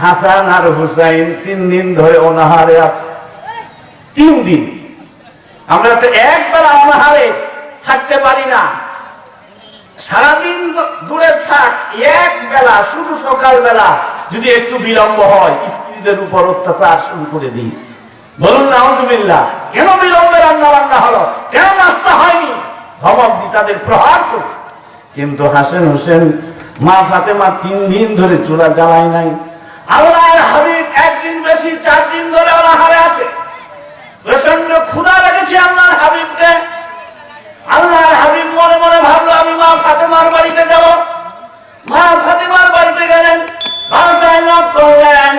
হাসান আর হুসাইন তিন দিন ধরে অনাহারে আছে। তিন দিন। আমরা তো এক বেলা অনাহারে থাকতে পারি না। সারাদিন দূরে থাক এক বেলা শুধু সকাল বেলা যদি একটু বিলম্ব হয়, স্ত্রীদের উপর অত্যাচার শুরু করে দিই। বলুন নাহজুবিল্লাহ কেন বিলম্বে রান্না বান্না হলো? কেন নাস্তা হয়নি? ধমক দি তাদের প্রহার করি। কিন্তু হাসেন হোসেন, মা ফাতেমা তিন দিন ধরে চুলা জ্বালায় নাই। আল্লাহর হাবিব একদিন বেশি চার দিন ধরে অনাহারে আছে। প্রচণ্ড ক্ষুধা লেগেছে আল্লাহর হাবিবকে। আল্লাহর হাবিব মনে মনে ভাবলো, আমি মা ফাতেমার বাড়িতে যাব। মা ফাতেমার বাড়িতে গেলেন দরজায় নক করলেন।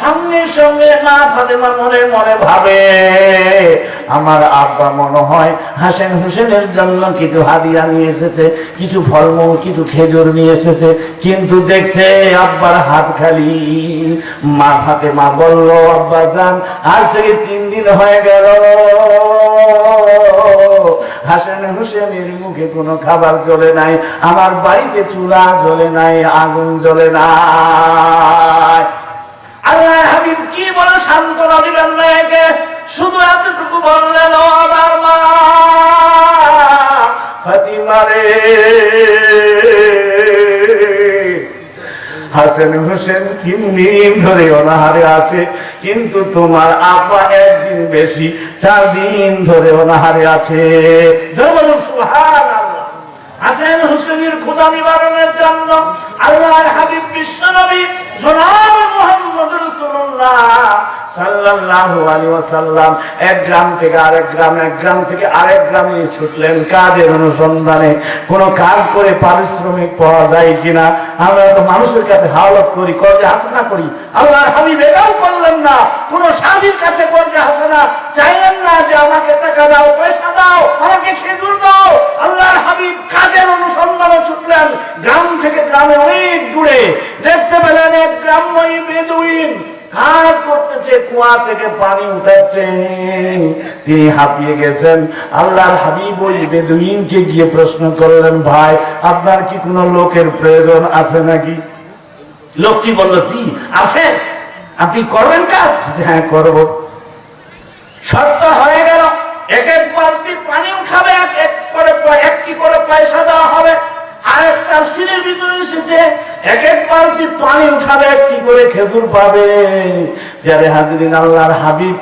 সঙ্গে সঙ্গে মা ফাতেমা মনে মনে ভাবে আমার আব্বা মনে হয় হাসেন হুসেনের জন্য কিছু হাদিয়া নিয়ে এসেছে, কিছু ফলমূল, কিছু খেজুর নিয়ে এসেছে, কিন্তু দেখছে আব্বার হাত খালি। মা হাতে মা বলল, আব্বা যান, আজ থেকে তিন দিন হয়ে গেল। হাসেন হুসেনের মুখে কোনো খাবার জ্বলে নাই, আমার বাড়িতে চুলা জ্বলে নাই, আগুন জ্বলে নাই। আল্লাহ হাবিব কি বলে সান্ত্বনা দিবেন মেয়েকে শুধু এতটুকু বললেন আমার মা, ফাতিমা রে হাসান হোসেন তিন দিন ধরে অনাহারে আছে, কিন্তু তোমার আপা একদিন বেশি চার দিন ধরে অনাহারে আছে। হাসান হোসেনের ক্ষুদা নিবারণের জন্য আল্লাহর হাবিব বিশ্বনবী জনাব মুহাম্মদ সাল্লাল্লাহু আলাইহি ওয়াসাল্লাম এক গ্রাম থেকে আরেক গ্রাম, এক গ্রাম থেকে আরেক গ্রামে ছুটলেন কাজের অনুসন্ধানে। কোনো কাজ করে পারিশ্রমিক পাওয়া যায় কিনা? আমরা তো মানুষের কাছে হাওলাত করি, কর্জে হাসানা করি। আল্লাহর হাবিব এটাও করলেন না। কোনো স্বামীর কাছে কর্জে হাসানা চাইলেন না যে আমাকে টাকা দাও, পয়সা দাও, আমাকে খেজুর দাও। আল্লাহর হাবিব কাজের অনুসন্ধানে ছুটলেন। গ্রাম থেকে গ্রামে অনেক দূরে। দেখতে পেলেন এক গ্রাম্যই বেদুইন। হাত করতেছে, কুয়া থেকে পানি তিনি হাঁপিয়ে গেছেন। আল্লাহর হাবিব ওই বেদুইনকে গিয়ে প্রশ্ন করলেন, ভাই, আপনার কি কোনো লোকের প্রয়োজন আছে নাকি? লোক কি বলল, জি, আছে। আপনি করবেন কাজ? হ্যাঁ করব। শর্ত হয়ে গেল এক এক বালতি পানি উঠাবে এক এক করে একটি করে পয়সা সিনের ভিতরে এসেছে এক এক বালতি পানি উঠাবে, একটি করে খেজুর পাবে। যারে হাজিরিন, আল্লাহর হাবিব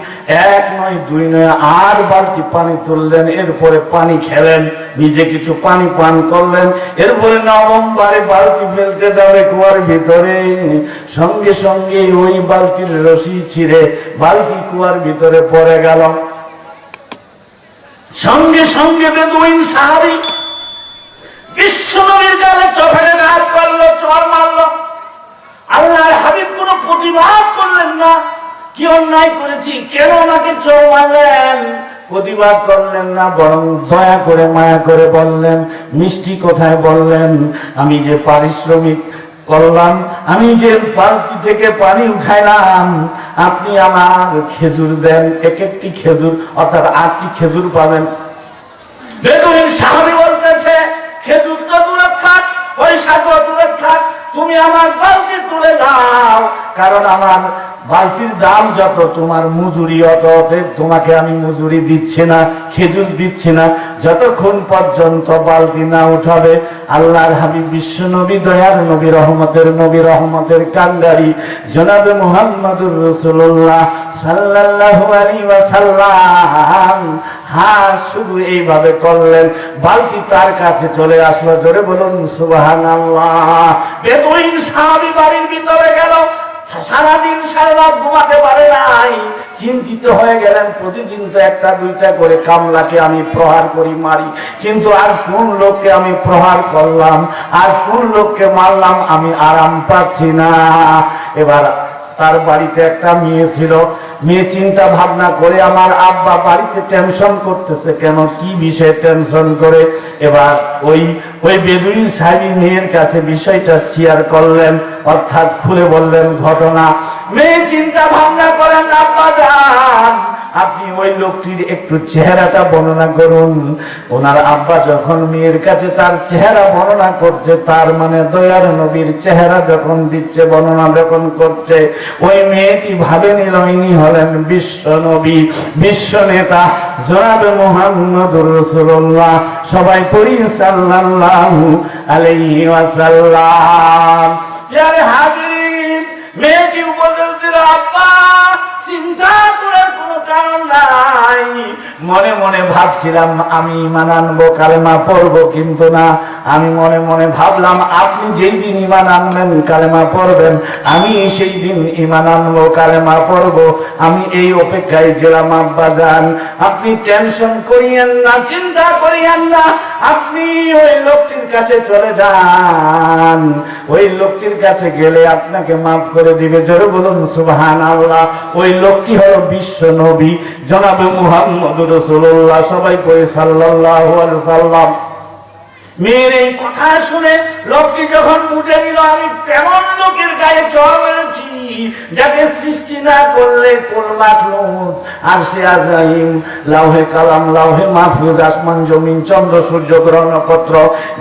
এক নয়, দুই নয়, আট বালতি পানি তুললেন, এরপরে পানি খেলেন, নিজে কিছু পানি পান করলেন। এরপরে নবম বারে বালতি ফেলতে যাবে কুয়ার ভিতরে। সঙ্গে সঙ্গে ওই বালতির রশি ছিঁড়ে বালতি কুয়ার ভিতরে পড়ে গেল। সঙ্গে সঙ্গে বেদুইন সাহাবি বিশ্বনবীর গালে চোখে ঘাত করল, চর মারলো। আল্লাহর হাবিব কোনো প্রতিবাদ করলেন না। কি অন্যায় করেছি? কেন আমাকে মারলেন? প্রতিবাদ করলেন না, বরং দয়া করে মায়া করে বললেন, মিষ্টি কোথায় বললেন? আমি যে পারিশ্রমিক করলাম, আমি যে বালতি থেকে পানি উঠাইলাম, আপনি আমার খেজুর দেন, এক একটি খেজুর, অর্থাৎ আটটি খেজুর পাবেন। সাহাবি বলতেছে খেজুর দূরে থাক পয়সা দূরে থাক তুমি আমার বালতি তুলে দাও। কারণ আমার বালতির দাম যত, তোমার মজুরি অত তোমাকে আমি মজুরি দিচ্ছি না, খেজুর দিচ্ছি না। যতক্ষণ পর্যন্ত বালতি না উঠাবে, আল্লাহর হাবিব বিশ্ব নবী দয়ার নবী, রহমতের নবী, রহমতের কান্দারি জনাবে মুহাম্মদুর রসুল্লাহ ওয়াসাল্লাম হ্যাঁ শুধু এইভাবে করলেন। বালতি তার কাছে চলে আসলো, জোরে বলুন, সুবহানাল্লাহ। বেদুইন সাহাবী বাড়ির ভিতরে গেল। সারাদিন সারা ঘুমাতে পারে নাই। চিন্তিত হয়ে গেলেন, প্রতিদিন তো একটা দুইটা করে কামলাকে আমি প্রহার করি, মারি। কিন্তু আজ কোন লোককে আমি প্রহার করলাম? আজ কোন লোককে মারলাম? আমি আরাম পাচ্ছি না। এবার তার বাড়িতে একটা মেয়ে ছিল মেয়ে চিন্তা ভাবনা করে আমার আব্বা বাড়িতে টেনশন করতেছে কেন? কি বিষয়ে টেনশন করে? এবার ওই ওই বেদুইন সাহেব মেয়ের কাছে বিষয়টা শেয়ার করলেন, অর্থাৎ খুলে বললেন ঘটনা। মেয়ে চিন্তা ভাবনা করেন, আব্বা যান, আপনি ওই লোকটির একটু চেহারাটা বর্ণনা করুন। ওনার আব্বা যখন মেয়ের কাছে তার চেহারা বর্ণনা করছে, তার মানে দয়ার নবীর চেহারা যখন দিচ্ছে, বর্ণনা যখন করছে, ওই মেয়েটি ভাবে নিল ইনি হলেন বিশ্ব নবী, বিশ্ব নেতা, জনাব মোহাম্মদ রসুল্লাহ সবাই পড়ি সাল্লাল্লাহু আলাইহি ওয়াসাল্লাম। মেয়েটি উপদেশ দিল, আব্বা, চিন্তা করার কোনো কারণ নাই। মনে মনে ভাবছিলাম, আমি ইমান আনব, কালেমা পড়ব, কিন্তু না। আমি মনে মনে ভাবলাম, আপনি যেই দিন ইমান আনবেন, কালেমা পড়বেন, আমি সেই দিন ইমান আনব, কালেমা পড়ব। আমি এই অপেক্ষায় ছিলাম, আব্বা যান আপনি টেনশন করিয়েন না, চিন্তা করিয়েন না, আপনি ওই লোকটির কাছে চলে যান। ওই লোকটির কাছে গেলে আপনাকে মাফ করে দিবে, জোরে বলুন আল্লাহ ওই লোকটি হলো বিশ্ব নবী। জনাবে মুহাম্মদ রসুল্লাহ সবাই কই আলাইহি সাল্লাম মেয়ের এই কথা শুনে লোকটি যখন বুঝে নিল, আমি কেমন লোকের গায়ে চর মেরেছি, যাকে সৃষ্টি না করলে কোন আর সে আজাইম লাউহে কালাম, লাউহে মাহফুজ, আসমান, জমিন, চন্দ্র, সূর্য, গ্রহ, নক্ষত্র,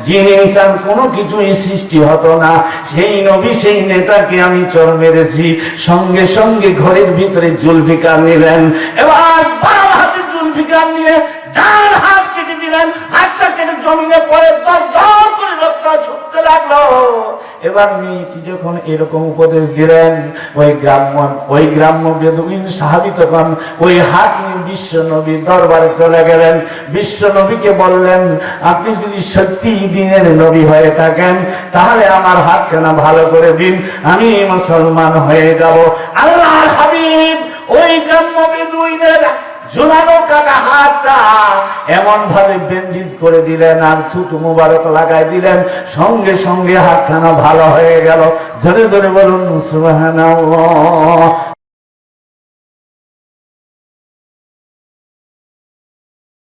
জিন, ইনসান, কোনো কিছুই সৃষ্টি হতো না। সেই নবী, সেই নেতাকে আমি চর মেরেছি। সঙ্গে সঙ্গে ঘরের ভিতরে জুলফিকার নিলেন। এবার জুলফিকার নিয়ে ডান হাত কেটে দিলেন, হাতটা কেটে জমিনে পরে দর দর করে রক্ত ছুটতে লাগল। এবার মেয়েটি যখন এরকম উপদেশ দিলেন, ওই গ্রাম্য ওই গ্রাম্য বেদুইন সাহাবি তখন ওই হাত নিয়ে বিশ্ব নবী দরবারে চলে গেলেন। বিশ্ব নবীকে বললেন, আপনি যদি সত্যি দিনের নবী হয়ে থাকেন, তাহলে আমার হাত কেন ভালো করে দিন, আমি মুসলমান হয়ে যাব। আল্লাহ হাবিব ওই গ্রাম্য বেদুইনের ঝুলানো কাটা হাতটা এমন ভাবে ব্যান্ডেজ করে দিলেন আর থুতু মুবারক লাগাই দিলেন। সঙ্গে সঙ্গে হাতখানা ভালো হয়ে গেল। জোরে জোরে বলুন, সুবহানাল্লাহ।